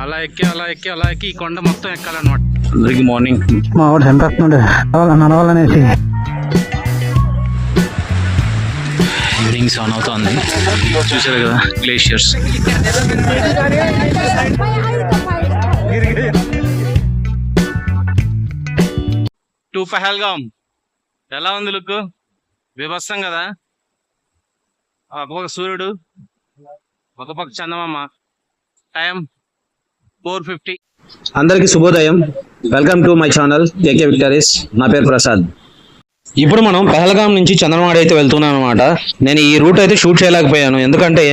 అలా ఎక్కి అలా ఎక్కి అలా ఎక్కి ఈ కొండ మొత్తం ఎక్కాలన్నమాట. అందరికి మార్నింగ్ మా వాడు చంపేస్తుండే నడవాలి నడవాలనేసి. ఈవినింగ్ సెవెన్ అవుతుంది. చూసారు కదా గ్లేషియర్స్ టు పహల్గామ్ ఎలా ఉంది లుక్ విభత్సం కదా? ఒక పక్క సూర్యుడు ఒక పక్క చందమామ టైం? Four fifty. అందరికీ శుభోదయం. Welcome to my channel KK victories నా పేరు ప్రసాద్. ఇప్పుడు మనం పహల్గాం నుంచి చంద్రమాడి అయితే వెళ్తున్నాం అనమాట నేను ఈ రూట్ అయితే షూట్ చేయలేకపోయాను. ఎందుకంటే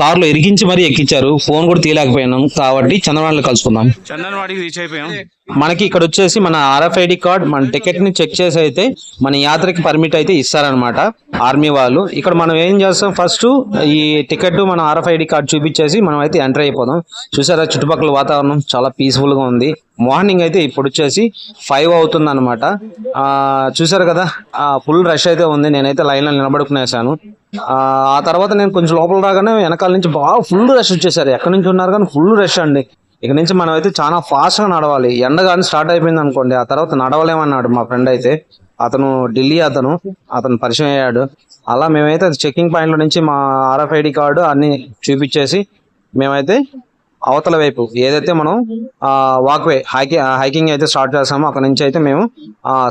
కార్లో ఇరికించి మరీ ఎక్కించారు ఫోన్ కూడా తీయలేకపోయాను. కాబట్టి చంద్రమాడిలో కలుసుకుందాం. చందనవాడికి రీచ్ అయిపోయాం. మనకి ఇక్కడ వచ్చేసి మన ఆర్ఎఫ్ఐడి కార్డ్ మన టికెట్ని చెక్ చేసి అయితే మన యాత్రకి పర్మిట్ అయితే ఇస్తారనమాట ఆర్మీ వాళ్ళు. ఇక్కడ మనం ఏం చేస్తాం? ఫస్ట్ ఈ టికెట్ మన ఆర్ఎఫ్ఐడి కార్డ్ చూపించేసి మనం అయితే ఎంటర్ అయిపోదాం. చూసారా? చుట్టుపక్కల వాతావరణం చాలా పీస్ఫుల్గా ఉంది. మార్నింగ్ అయితే ఇప్పుడు వచ్చేసి ఫైవ్ అవుతుంది అనమాట చూసారు కదా? ఫుల్ రష్ అయితే ఉంది. నేనైతే లైన్లో నిలబడుకునేసాను. ఆ తర్వాత నేను కొంచెం లోపల రాగానే వెనకాల నుంచి బాగా ఫుల్ రష్ వచ్చేసారు. ఎక్కడి నుంచి ఉన్నారు కానీ ఫుల్ రష్ అండి. ఇక నుంచి మనం అయితే చాలా ఫాస్ట్గా నడవాలి. ఎండ కానీ స్టార్ట్ అయిపోయింది అనుకోండి ఆ తర్వాత నడవలేమన్నాడు మా ఫ్రెండ్ అయితే. అతను ఢిల్లీ అతను అతను పరిచయం అయ్యాడు. అలా మేమైతే చెకింగ్ పాయింట్ల నుంచి మా ఆర్ఎఫ్ఐడి కార్డు అన్ని చూపించేసి మేమైతే అవతల వైపు ఏదైతే మనం వాక్వే హైకింగ్ హైకింగ్ అయితే స్టార్ట్ చేసామో అక్కడ నుంచి అయితే మేము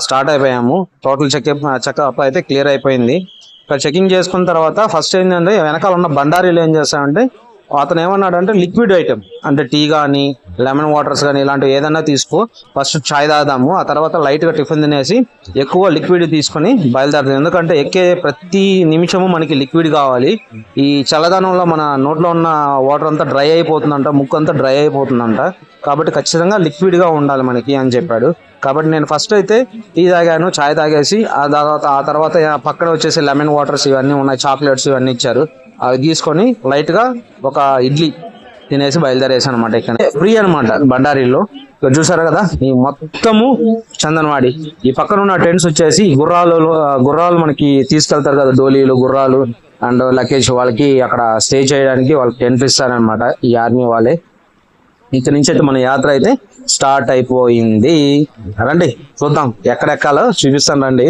స్టార్ట్ అయిపోయాము. టోటల్ చెక్ చెక్అప్ అయితే క్లియర్ అయిపోయింది. ఇక్కడ చెకింగ్ చేసుకున్న తర్వాత ఫస్ట్ ఏంటంటే వెనకాల ఉన్న బండారీలు ఏం చేస్తామంటే అతను ఏమన్నాడంటే లిక్విడ్ ఐటమ్ అంటే టీ కానీ లెమన్ వాటర్స్ కానీ ఇలాంటివి ఏదైనా తీసుకో. ఫస్ట్ చాయ్ తాగుదాము. ఆ తర్వాత లైట్గా టిఫిన్ తినేసి ఎక్కువ లిక్విడ్ తీసుకొని బయలుదేరదు. ఎందుకంటే ఎక్కే ప్రతి నిమిషము మనకి లిక్విడ్ కావాలి. ఈ చల్లదనంలో మన నోట్లో ఉన్న వాటర్ అంతా డ్రై అయిపోతుందంట. ముక్కు అంతా డ్రై అయిపోతుందంట. కాబట్టి ఖచ్చితంగా లిక్విడ్గా ఉండాలి మనకి అని చెప్పాడు. కాబట్టి నేను ఫస్ట్ అయితే టీ తాగాను చాయ్ తాగేసి ఆ తర్వాత ఆ తర్వాత పక్కన వచ్చేసి లెమన్ వాటర్స్ ఇవన్నీ ఉన్నాయి చాక్లెట్స్ ఇవన్నీ ఇచ్చారు. అవి తీసుకొని లైట్గా ఒక ఇడ్లీ తినేసి బయలుదేరేసాను అనమాట ఇక్కడ ఫ్రీ అనమాట బండారీలో ఇక్కడ చూసారు కదా ఈ మొత్తము చందనవాడి. ఈ పక్కన ఉన్న టెంట్స్ వచ్చేసి గుర్రాలు గుర్రాలు మనకి తీసుకెళ్తారు కదా డోలీలు గుర్రాలు అండ్ లగేజ్ వాళ్ళకి అక్కడ స్టే చేయడానికి వాళ్ళకి టెంట్ ఇస్తారనమాట ఈ ఆర్మీ వాళ్ళే. ఇక్కడ నుంచి అయితే మన యాత్ర అయితే స్టార్ట్ అయిపోయింది. రండి చూద్దాం ఎక్కడెక్కాలో చూపిస్తాను రండి.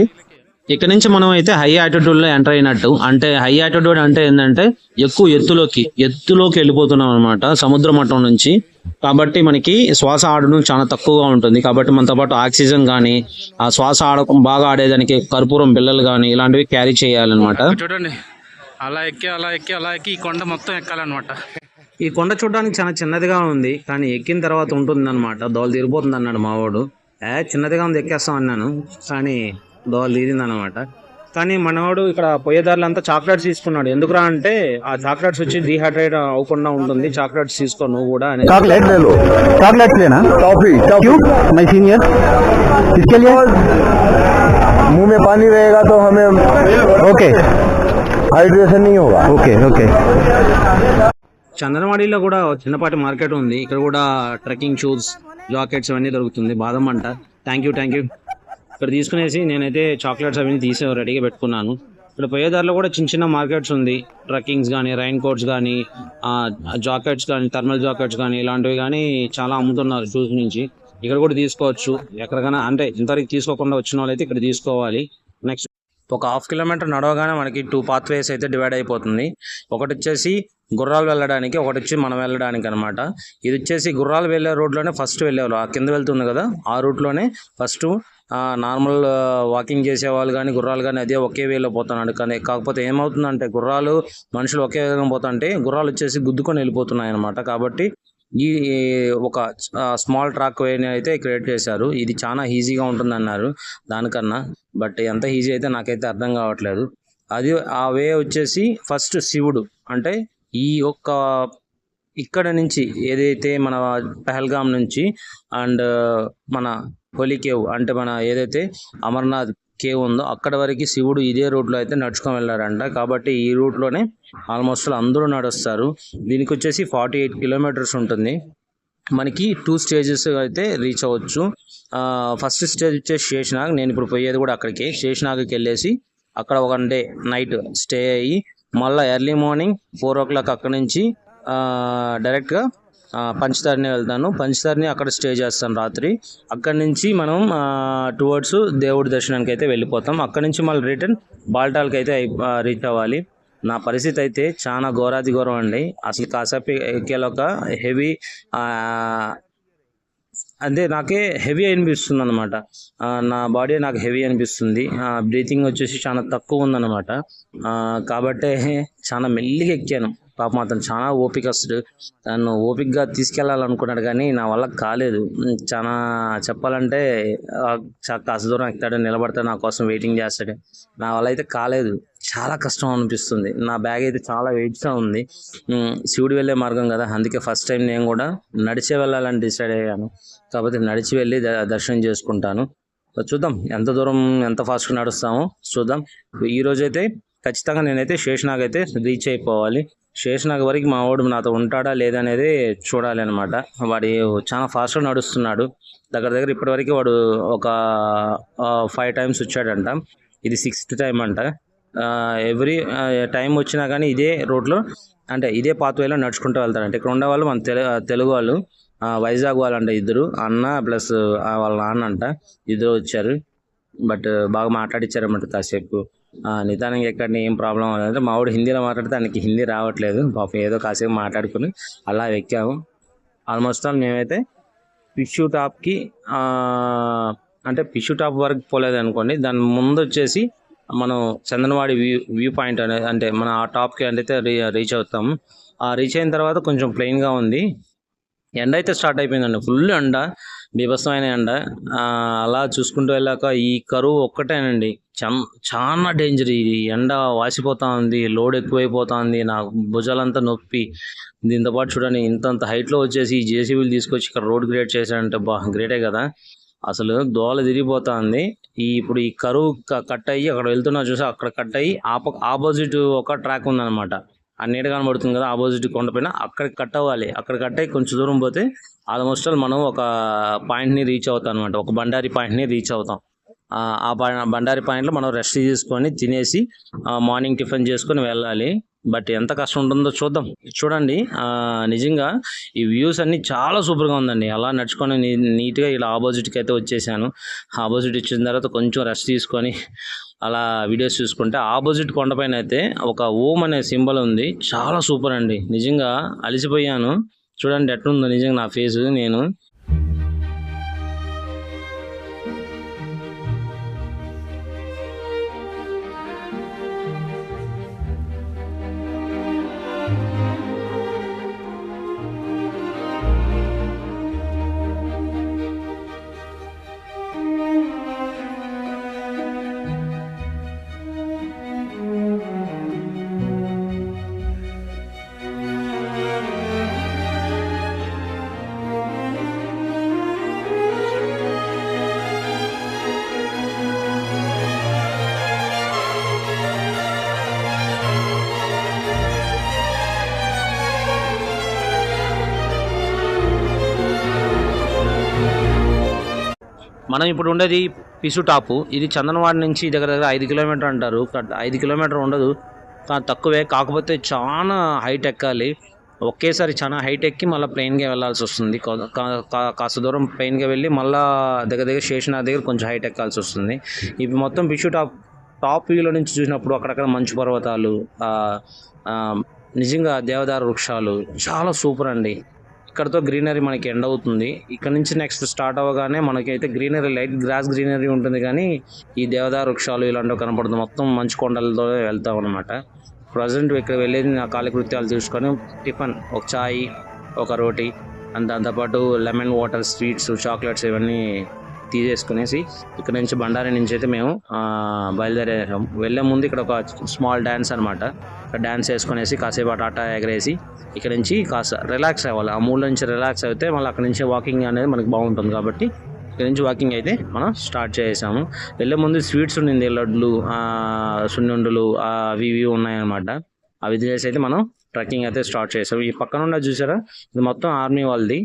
ఇక్కడ నుంచి మనం అయితే హై ఆటిట్యూడ్లో ఎంటర్ అయినట్టు. అంటే హై ఆటిట్యూడ్ అంటే ఏంటంటే ఎక్కువ ఎత్తులోకి ఎత్తులోకి వెళ్ళిపోతున్నాం అనమాట సముద్ర మట్టం నుంచి. కాబట్టి మనకి శ్వాస ఆడడం చాలా తక్కువగా ఉంటుంది. కాబట్టి మనతో పాటు ఆక్సిజన్ కానీ ఆ శ్వాస ఆడకం బాగా ఆడేదానికి కర్పూరం బిళ్ళలు కానీ ఇలాంటివి క్యారీ చేయాలన్నమాట. చూడండి. అలా ఎక్కి అలా ఎక్కి అలా ఎక్కి ఈ కొండ మొత్తం ఎక్కాలన్నమాట. ఈ కొండ చూడడానికి చాలా చిన్నదిగా ఉంది. కానీ ఎక్కిన తర్వాత ఉంటుంది అనమాట దోలు తీరిపోతుంది అన్నాడు మావాడు. ఏ చిన్నదిగా ఉంది ఎక్కేస్తాం అన్నాను. కానీ దోలు తీరింది అనమాట కానీ మనవాడు ఇక్కడ పోయేదారులు అంతా చాక్లెట్స్ తీసుకున్నాడు ఎందుకురా అంటే ఆ చాక్లెట్స్ వచ్చి డిహైడ్రేట్ అవ్వకుండా ఉంటుంది చాక్లెట్స్ తీసుకో నువ్వు కూడా అని चॉकलेट ले लो चॉकलेट लेना टॉफी क्यों मैं सीनियर इसके लिए मुंह में पानी रहेगा तो हमें ओके हाइड्रेशन नहीं होगा ओके ओके చందనవాడిలో కూడా ఒక చిన్నపాటి మార్కెట్ ఉంది ఇక్కడ కూడా ట్రెక్కింగ్ షూస్ జాకెట్స్ అవన్నీ దొరుకుతుంది బాదం అంట థ్యాంక్ యూ థ్యాంక్ యూ ఇక్కడ తీసుకునేసి నేనైతే చాక్లెట్స్ అవన్నీ తీసే రెడీగా పెట్టుకున్నాను. ఇక్కడ పోయేదారిలో కూడా చిన్న చిన్న మార్కెట్స్ ఉంది. ట్రెక్కింగ్స్ కానీ రైన్ కోట్స్ కానీ జాకెట్స్ కానీ థర్మల్ జాకెట్స్ కానీ ఇలాంటివి కానీ చాలా అమ్ముతున్నారు షూస్ నుంచి. ఇక్కడ కూడా తీసుకోవచ్చు. ఎక్కడికైనా అంటే ఇంతవరకు తీసుకోకుండా వచ్చిన వాళ్ళైతే ఇక్కడ తీసుకోవాలి. నెక్స్ట్ ఒక హాఫ్ కిలోమీటర్ నడవగానే మనకి టూ పాత్వేస్ అయితే డివైడ్ అయిపోతుంది. ఒకటి వచ్చేసి గుర్రాలు వెళ్ళడానికి ఒకటి వచ్చి మనం వెళ్ళడానికి అనమాట ఇది వచ్చేసి గుర్రాలు వెళ్ళే రోడ్లోనే ఫస్ట్ వెళ్ళేవాళ్ళు. ఆ కింద వెళ్తుంది కదా ఆ రూట్లోనే ఫస్ట్ నార్మల్ వాకింగ్ చేసే వాళ్ళు కానీ గుర్రాలు కానీ అదే ఒకే వేలో పోతున్నాడు. కానీ కాకపోతే ఏమవుతుందంటే గుర్రాలు మనుషులు ఒకే విధంగా పోతుంటే గుర్రాలు వచ్చేసి గుద్దుకొని వెళ్ళిపోతున్నాయి అనమాట కాబట్టి ఈ ఒక స్మాల్ ట్రాక్ వేని అయితే క్రియేట్ చేశారు. ఇది చాలా ఈజీగా ఉంటుంది అన్నారు దానికన్నా. బట్ ఎంత ఈజీ అయితే నాకైతే అర్థం కావట్లేదు. అది ఆ వే వచ్చేసి ఫస్ట్ శివుడు. అంటే ఈ యొక్క ఇక్కడ నుంచి ఏదైతే మన పహల్గాం నుంచి అండ్ మన హోలీ కేవ్ అంటే మన ఏదైతే అమర్నాథ్ కేవ్ ఉందో అక్కడ వరకు శివుడు ఇదే రూట్లో అయితే నడుచుకొని వెళ్ళారంట. కాబట్టి ఈ రూట్లోనే ఆల్మోస్ట్ అందరూ నడుస్తారు. దీనికి వచ్చేసి ఫార్టీ ఎయిట్ కిలోమీటర్స్ ఉంటుంది. మనకి టూ స్టేజెస్ అయితే రీచ్ అవ్వచ్చు. ఫస్ట్ స్టేజ్ వచ్చేసి శేషనాగ్ నేను ఇప్పుడు పోయేది కూడా అక్కడికి. శేషనాగ్కి వెళ్ళేసి అక్కడ ఒక డే నైట్ స్టే అయ్యి మళ్ళీ early morning four o'clock అక్కడ నుంచి డైరెక్ట్గా పంచదారిని వెళ్తాను. పంచదారిని అక్కడ స్టే చేస్తాను రాత్రి. అక్కడి నుంచి మనం టువర్డ్స్ దేవుడి దర్శనానికి అయితే వెళ్ళిపోతాం. అక్కడి నుంచి మళ్ళీ రిటర్న్ బాల్టాల్కి అయితే రీచ్ అవ్వాలి. నా పరిస్థితి అయితే చాలా ఘోరాది ఘోరం అండి. అసలు కాసేపు ఎక్కేలోక హెవీ అంటే నాకే హెవీ అనిపిస్తుంది అనమాట నా బాడీ నాకు హెవీ అనిపిస్తుంది. బ్రీతింగ్ వచ్చేసి చాలా తక్కువ ఉందన్నమాట. ఆ, కాబట్టే చాలా మెల్లిగా ఎక్కాను. పాపం అతను చాలా ఓపికస్తుడు. తను ఓపికగా తీసుకెళ్ళాలనుకున్నాడు కానీ నా వల్ల కాలేదు. చాలా చెప్పాలంటే చా- కాస్త దూరం ఎక్కుతాడు నిలబడతాడు నా కోసం వెయిటింగ్ చేస్తాడు. నా వల్ల అయితే కాలేదు. చాలా కష్టం అనిపిస్తుంది. నా బ్యాగ్ అయితే చాలా వెయిట్గా ఉంది. శివుడు వెళ్ళే మార్గం కదా. అందుకే ఫస్ట్ టైం నేను కూడా నడిచే వెళ్ళాలని డిసైడ్ అయ్యాను. కాకపోతే నడిచి వెళ్ళి ద- దర్శనం చేసుకుంటాను. చూద్దాం ఎంత దూరం ఎంత ఫాస్ట్గా నడుస్తామో చూద్దాం. ఈ రోజైతే ఖచ్చితంగా నేనైతే శేషనాగ్ అయితే రీచ్ అయిపోవాలి. శేషనాగ్ వరకు మా వాడు నాతో ఉంటాడా లేదా అనేది చూడాలి అనమాట వాడు చాలా ఫాస్ట్గా నడుస్తున్నాడు. దగ్గర దగ్గర ఇప్పటివరకు వాడు ఒక ఫైవ్ టైమ్స్ వచ్చాడంట. ఇది సిక్స్త్ టైం అంట. ఎవ్రీ టైం వచ్చినా కానీ ఇదే రోడ్లో అంటే ఇదే పాత్వేలో నడుచుకుంటూ వెళ్తారంట ఇక్కడ ఉండే వాళ్ళు మన తెలు తెలుగు వాళ్ళు వైజాగ్ వాళ్ళంట ఇద్దరు. అన్న ప్లస్ వాళ్ళ నాన్న అంట ఇద్దరు వచ్చారు. బట్ బాగా మాట్లాడిచ్చారన్నమాట కాసేపు. నిదానంగా ఎక్కడ ఏం ప్రాబ్లం అంటే మావాడు హిందీలో మాట్లాడితే ఆయనకి హిందీ రావట్లేదు. పాపం ఏదో కాసేపు మాట్లాడుకుని అలా ఎక్కాము. ఆల్మోస్ట్ ఆల్ మేమైతే పిష్యూ టాప్కి అంటే పిష్యూ టాప్ వరకు పోలేదు అనుకోండి. దాని ముందు వచ్చేసి మనం చందనవాడి వ్యూ వ్యూ పాయింట్ అనేది అంటే మన ఆ టాప్కి అంటే రీ- రీచ్ అవుతాము. ఆ రీచ్ అయిన తర్వాత కొంచెం ప్లెయిన్గా ఉంది. ఎండ అయితే స్టార్ట్ అయిపోయిందండి. ఫుల్ ఎండ. బీభత్సమైన ఎండ. అలా చూసుకుంటూ వెళ్ళాక ఈ కరువు ఒక్కటేనండి. చం చాలా డేంజర్ ఈ ఎండ వాసిపోతా ఉంది లోడ్ ఎక్కువైపోతా ఉంది నా భుజాలంతా నొప్పి. దీంతో పాటు చూడండి ఇంతంత హైట్లో వచ్చేసి ఈ జేసీబీలు తీసుకొచ్చి ఇక్కడ రోడ్ క్రియేట్ చేశారంటే బా గ్రేటే కదా. అసలు దోల తిరిగిపోతా ఉంది. ఈ ఇప్పుడు ఈ కరువు కట్ అయ్యి అక్కడ వెళ్తున్నా చూసి అక్కడ కట్ అయ్యి ఆప ఆపోజిట్ ఒక ట్రాక్ ఉందన్నమాట. ఆ నీడ కనబడుతుంది కదా ఆపోజిట్ కొండపైన అక్కడ కట్ అవ్వాలి. అక్కడ కట్ అయ్యి కొంచెం దూరం పోతే ఆల్మోస్ట్ ఆల్ మనం ఒక పాయింట్ని రీచ్ అవుతాం అనమాట ఒక బండారి పాయింట్ని రీచ్ అవుతాం. ఆ ఆ బండారి పాయింట్లో మనం రెస్ట్ తీసుకొని తినేసి మార్నింగ్ టిఫిన్ చేసుకొని వెళ్ళాలి. బట్ ఎంత కష్టం ఉంటుందో చూద్దాం. చూడండి నిజంగా ఈ వ్యూస్ అన్నీ చాలా సూపర్గా ఉందండి. అలా నడుచుకొని నీ- నీట్గా ఇలా ఆపోజిట్కి అయితే వచ్చేసాను. ఆపోజిట్ వచ్చిన తర్వాత కొంచెం రెస్ట్ తీసుకొని అలా వీడియోస్ చూసుకుంటే ఆపోజిట్ కొండపైన అయితే ఒక ఓం అనే సింబల్ ఉంది. చాలా సూపర్ అండి. నిజంగా అలసిపోయాను. చూడండి ఎట్లుందో నిజంగా నా ఫేస్ నేను. మనం ఇప్పుడు ఉండేది పిసు టాపు. ఇది చందనవాడి నుంచి దగ్గర దగ్గర ఐదు కిలోమీటర్ అంటారు. కట్- ఐదు కిలోమీటర్ ఉండదు. కానీ తక్కువే. కాకపోతే చాలా హైట్ ఎక్కాలి. ఒకేసారి చాలా హైట్ ఎక్కి మళ్ళీ ప్లెయిన్గా వెళ్ళాల్సి వస్తుంది. కా- కా- కాస్త దూరం ప్లెయిన్గా వెళ్ళి మళ్ళీ దగ్గర దగ్గర స్టేషన్ దగ్గర కొంచెం హైట్ ఎక్కాల్సి వస్తుంది. ఇవి మొత్తం పిషు టాప్ టాప్ వ్యూలో నుంచి చూసినప్పుడు అక్కడక్కడ మంచు పర్వతాలు నిజంగా దేవదారు వృక్షాలు చాలా సూపర్ అండి. ఇక్కడతో గ్రీనరీ మనకి ఎండ్ అవుతుంది. ఇక్కడ నుంచి నెక్స్ట్ స్టార్ట్ అవ్వగానే మనకైతే గ్రీనరీ లైట్ గ్రాస్ గ్రీనరీ ఉంటుంది కానీ ఈ దేవదారు వృక్షాలు ఇలాంటివి కనపడుతుంది మొత్తం మంచు కొండలతో వెళ్తాం అనమాట ప్రజెంట్ ఇక్కడ వెళ్ళేది నా కాలకృత్యాలు చూసుకొని టిఫిన్ ఒక చాయ్ ఒక రోటీ అండ్ దాంతోపాటు లెమన్ వాటర్ స్వీట్స్ చాక్లెట్స్ ఇవన్నీ తీసేసుకునేసి ఇక్కడ నుంచి బండారి నుంచి అయితే మేము బయలుదేరేసాం వెళ్ళే ముందు ఇక్కడ ఒక స్మాల్ డ్యాన్స్ అనమాట డ్యాన్స్ వేసుకునేసి కాసేపు అటు అట ఎగరేసి ఇక్కడ నుంచి కాస్త రిలాక్స్ అవ్వాలి. ఆ మూడు నుంచి రిలాక్స్ అయితే మళ్ళీ అక్కడ నుంచి వాకింగ్ అనేది మనకి బాగుంటుంది కాబట్టి ఇక్కడ నుంచి వాకింగ్ అయితే మనం స్టార్ట్ చేసాము వెళ్ళే ముందు స్వీట్స్ ఉండింది లడ్లు సున్నుండలు అవి ఇవి ఉన్నాయన్నమాట. అవి చేసి అయితే మనం ట్రెక్కింగ్ అయితే స్టార్ట్ చేసాం ఈ పక్కన ఉన్న చూసారా? ఇది మొత్తం ఆర్మీ వాళ్ళది.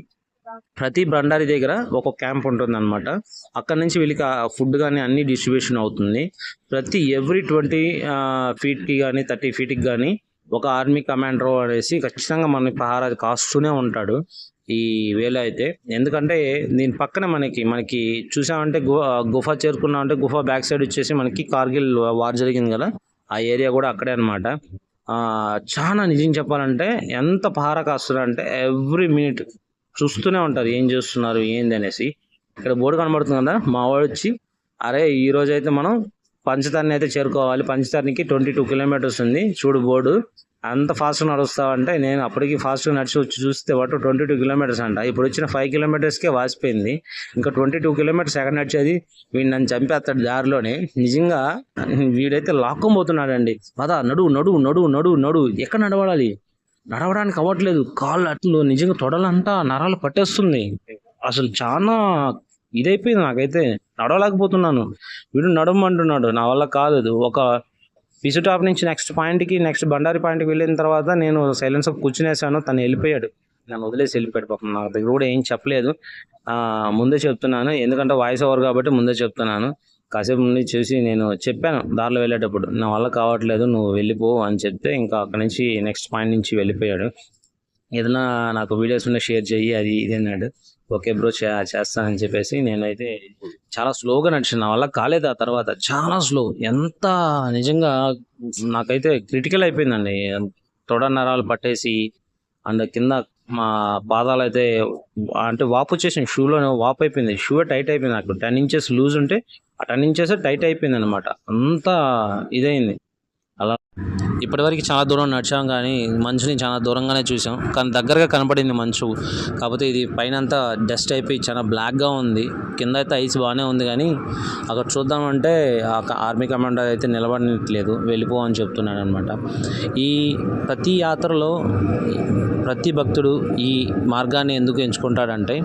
ప్రతి బండారి దగ్గర ఒక క్యాంప్ ఉంటుంది అనమాట అక్కడ నుంచి వీళ్ళకి ఫుడ్ కానీ అన్ని డిస్ట్రిబ్యూషన్ అవుతుంది. ప్రతి ఎవ్రీ ట్వంటీ ఫీట్కి కానీ థర్టీ ఫీట్కి కానీ ఒక ఆర్మీ కమాండర్ అనేసి ఖచ్చితంగా మనకి పహారా కాస్తూనే ఉంటాడు ఈ వేళ అయితే. ఎందుకంటే దీని పక్కన మనకి మనకి చూసామంటే గు గుఫ చేరుకున్నామంటే గుఫా బ్యాక్ సైడ్ వచ్చేసి మనకి కార్గిల్ వార్ జరిగింది కదా. ఆ ఏరియా కూడా అక్కడే అనమాట చాలా నిజం చెప్పాలంటే ఎంత పహారా కాస్తుందంటే ఎవ్రీ మినిట్ చూస్తూనే ఉంటారు ఏం చేస్తున్నారు ఏంది అనేసి. ఇక్కడ బోర్డు కనబడుతుంది కదా మావాడు వచ్చి అరే ఈ రోజు అయితే మనం పంచదారిని అయితే చేరుకోవాలి. పంచదారికి ట్వంటీ టూ కిలోమీటర్స్ ఉంది. చూడు బోర్డు అంత ఫాస్ట్గా నడుస్తావంటే నేను అప్పటికి ఫాస్ట్గా నడిచి వచ్చి చూస్తే వాటి ట్వంటీ టూ కిలోమీటర్స్ అంట. ఇప్పుడు వచ్చిన ఫైవ్ కిలోమీటర్స్కే వాసిపోయింది. ఇంకా ట్వంటీ టూ కిలోమీటర్స్ ఎక్కడ నడిచేది? వీడు నన్ను చంపేస్తాడు దారిలోనే. నిజంగా వీడైతే లాక్కోబోతున్నాడండి. పదా నడువు నడువు నడువు నడువు నడువు ఎక్కడ నడవడాలి? నడవడానికి అవ్వట్లేదు. కాళ్ళు అట్లు నిజంగా తొడలంతా నరాలు పట్టేస్తుంది. అసలు చాలా ఇదైపోయింది నాకైతే. నడవలేకపోతున్నాను. వీడు నడవమంటున్నాడు నా వల్ల కాదు ఒక పిసు టాప్ నుంచి నెక్స్ట్ పాయింట్కి నెక్స్ట్ బండారి పాయింట్కి వెళ్ళిన తర్వాత నేను సైలెన్స్ కూర్చునేసాను. తను వెళ్ళిపోయాడు. నన్ను వదిలేసి వెళ్ళిపోయాడు పాపం. నా దగ్గర కూడా ఏం చెప్పలేదు. ముందే చెప్తున్నాను. ఎందుకంటే వాయిస్ ఓవర్ కాబట్టి ముందే చెప్తున్నాను. కాసేపు ముందు చూసి నేను చెప్పాను దారిలో వెళ్ళేటప్పుడు నా వల్ల కావట్లేదు నువ్వు వెళ్ళిపో అని చెప్తే ఇంకా అక్కడి నుంచి నెక్స్ట్ పాయింట్ నుంచి వెళ్ళిపోయాడు. ఏదైనా నాకు వీడియోస్ ఉంటే షేర్ చెయ్యి అది ఇది అన్నాడు. ఓకే బ్రో చే చేస్తానని చెప్పేసి నేనైతే చాలా స్లోగా నడిచాను. నా వల్ల కాలేదు ఆ తర్వాత. చాలా స్లో ఎంత నిజంగా నాకైతే క్రిటికల్ అయిపోయిందండి. తొడ నరాలు పట్టేసి అండ్ కింద మా పాదాలు అయితే అంటే వాపు వచ్చేసింది షూలో వాపు అయిపోయింది. షూ టైట్ అయిపోయింది నాకు. టెన్ ఇంచెస్ లూజ్ ఉంటే ఆ టెన్ ఇంచెస్ టైట్ అయిపోయింది అనమాట అంతా ఇదైంది అలా. ఇప్పటివరకు చాలా దూరం నడిచాం కానీ మంచుని చాలా దూరంగానే చూసాం. కానీ దగ్గరగా కనపడింది మంచు. కాకపోతే ఇది పైన అంతా డస్ట్ అయిపోయి చాలా బ్లాక్గా ఉంది. కింద అయితే ఐస్ బాగానే ఉంది కానీ అక్కడ చూద్దామంటే ఆ క- ఆర్మీ కమాండర్ అయితే నిలబడట్లేదు. వెళ్ళిపో అని చెప్తున్నాడు అనమాట ఈ ప్రతి యాత్రలో ప్రతి భక్తుడు ఈ మార్గాన్ని ఎందుకు ఎంచుకుంటాడంటే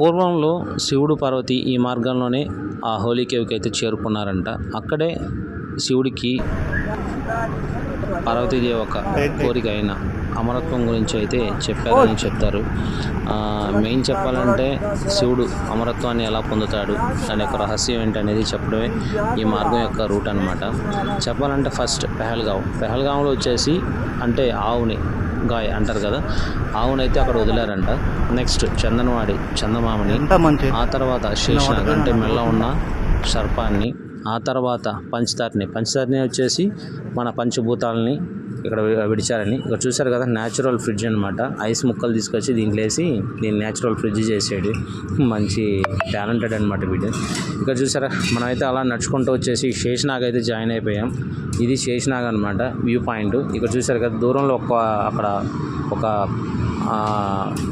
పూర్వంలో శివుడు పార్వతి ఈ మార్గంలోనే ఆ హోలీ కేవ్కి అయితే చేరుకున్నారంట. అక్కడే శివుడికి పార్వతీదేవి ఒక కోరిక అయిన అమరత్వం గురించి అయితే చెప్పారని చెప్తారు. మెయిన్ చెప్పాలంటే శివుడు అమరత్వాన్ని ఎలా పొందుతాడు దాని యొక్క రహస్యం ఏంటనేది చెప్పడమే ఈ మార్గం యొక్క రూట్ అనమాట చెప్పాలంటే ఫస్ట్ పెహల్గావ్ పెహల్గావ్లో వచ్చేసి అంటే ఆవుని గాయ అంటారు కదా ఆవునైతే అక్కడ వదిలారంట. నెక్స్ట్ చందనవాడి చందమామని ఆ తర్వాత శేషనాగ్ అంటే మెల్ల ఉన్న సర్పాన్ని ఆ తర్వాత పంచదారిని పంచదారిని వచ్చేసి మన పంచభూతాలని ఇక్కడ విడిచారని. ఇక్కడ చూసారు కదా న్యాచురల్ ఫ్రిడ్జ్ అనమాట ఐస్ ముక్కలు తీసుకొచ్చి దీంట్లో వేసి దీన్ని న్యాచురల్ ఫ్రిడ్జ్ చేసాడు మంచి టాలెంటెడ్ అనమాట వీడు. ఇక్కడ చూసారా మనమైతే అలా నడుచుకుంటూ వచ్చేసి శేషనాగ్ అయితే జాయిన్ అయిపోయాం. ఇది శేషనాగ్ అనమాట వ్యూ పాయింట్. ఇక్కడ చూసారు కదా దూరంలో ఒక అక్కడ ఒక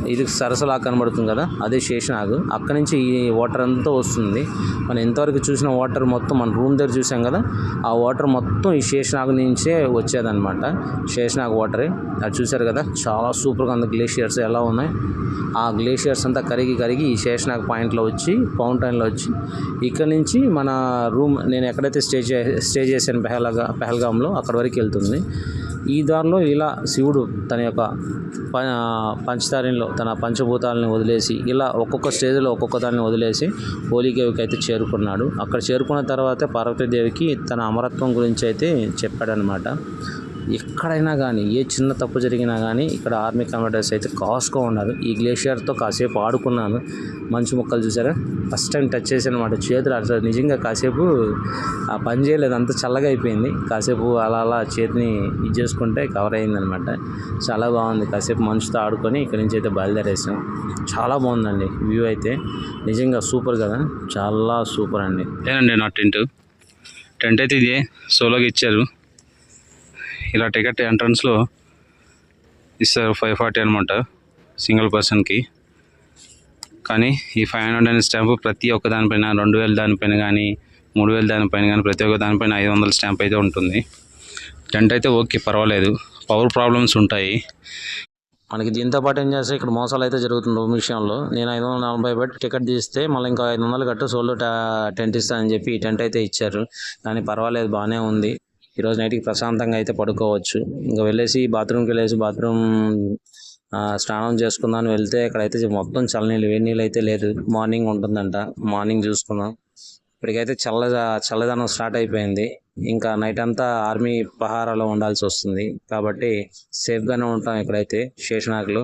ఇది సరసలా కనబడుతుంది కదా అదే శేషనాగ్. అక్కడి నుంచి ఈ వాటర్ అంతా వస్తుంది. మనం ఎంతవరకు చూసిన వాటర్ మొత్తం మన రూమ్ దగ్గర చూసాం కదా ఆ వాటర్ మొత్తం ఈ శేషనాగ్ నుంచే వచ్చేదన్నమాట. శేషనాగ్ వాటరే. అది చూసారు కదా చాలా సూపర్గా ఉంది. గ్లేషియర్స్ ఎలా ఉన్నాయి. ఆ గ్లేషియర్స్ అంతా కరిగి కరిగి ఈ శేషనాగ్ పాయింట్లో వచ్చి ఫౌంటైన్లో వచ్చి ఇక్కడ నుంచి మన రూమ్ నేను ఎక్కడైతే స్టే చే స్టే చేశాను పెహల్గా పెహల్గాంలో అక్కడ వరకు వెళ్తుంది. ఈ దారిలో ఇలా శివుడు తన యొక్క ప పంచతారిలో తన పంచభూతాలని వదిలేసి ఇలా ఒక్కొక్క స్టేజ్లో ఒక్కొక్క దాన్ని వదిలేసి హోలీకేవికి అయితే చేరుకున్నాడు. అక్కడ చేరుకున్న తర్వాత పార్వతీదేవికి తన అమరత్వం గురించి అయితే చెప్పాడనమాట ఎక్కడైనా కానీ ఏ చిన్న తప్పు జరిగినా కానీ ఇక్కడ ఆర్మీ కమాండర్స్ అయితే కాస్గా ఉన్నారు. ఈ గ్లేషియర్తో కాసేపు ఆడుకున్నాను. మంచు మొక్కలు చూసారా? ఫస్ట్ టైం టచ్ చేసానమాట చేతులు అట్లా నిజంగా కాసేపు ఆ పని చేయలేదు. అంత చల్లగా అయిపోయింది. కాసేపు అలా అలా చేతిని ఇది చేసుకుంటే కవర్ అయిందనమాట చాలా బాగుంది. కాసేపు మంచుతో ఆడుకొని ఇక్కడ నుంచి అయితే బయలుదేరేసాం. చాలా బాగుందండి వ్యూ అయితే. నిజంగా సూపర్ కదా? చాలా సూపర్ అండి. ఏనండి నా టెంట్? టెంట్ అయితే ఇది. సోలోగా ఇచ్చారు. ఇలా టికెట్ ఎంట్రన్స్లో ఇస్తారు ఫైవ్ ఫార్టీ అనమాట సింగిల్ పర్సన్కి. కానీ ఈ ఫైవ్ హండ్రెడ్ అనే స్టాంప్ ప్రతి ఒక్క దానిపైన రెండు వేల దానిపైన కానీ మూడు వేల దానిపైన కానీ ప్రతి ఒక్క దానిపైన ఐదు వందల స్టాంప్ అయితే ఉంటుంది. టెంట్ అయితే ఓకే పర్వాలేదు. పవర్ ప్రాబ్లమ్స్ ఉంటాయి. మనకి దీంతో పాటు ఏం చేస్తే ఇక్కడ మోసాలు అయితే జరుగుతుంది రూమ్ విషయంలో. నేను ఐదు వందల నలభై పెట్టి టికెట్ తీస్తే మళ్ళీ ఇంకా ఐదు వందలు కట్టు సోలో టెంట్ ఇస్తానని చెప్పి ఈ టెంట్ అయితే ఇచ్చారు. కానీ పర్వాలేదు బాగానే ఉంది. ఈరోజు నైట్కి ప్రశాంతంగా అయితే పడుకోవచ్చు. ఇంకా వెళ్ళేసి బాత్రూమ్కి వెళ్ళేసి బాత్రూమ్ స్నానం చేసుకుందాం వెళ్తే ఇక్కడైతే మొత్తం చల్లనీళ్ళు వేడి నీళ్ళు అయితే లేదు. మార్నింగ్ ఉంటుందంట. మార్నింగ్ చూసుకుందాం ఇప్పటికైతే చల్ల చల్లదనం స్టార్ట్ అయిపోయింది. ఇంకా నైట్ అంతా ఆర్మీ పహారాలో ఉండాల్సి వస్తుంది. కాబట్టి సేఫ్గానే ఉంటాం ఇక్కడైతే శేషనాగులు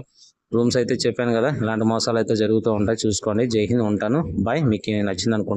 రూమ్స్ అయితే చెప్పాను కదా ఇలాంటి మోసాలు అయితే జరుగుతూ ఉంటాయి. చూసుకోండి. జై హింద్ ఉంటాను. బాయ్. మీకు నచ్చింది అనుకుంటున్నాను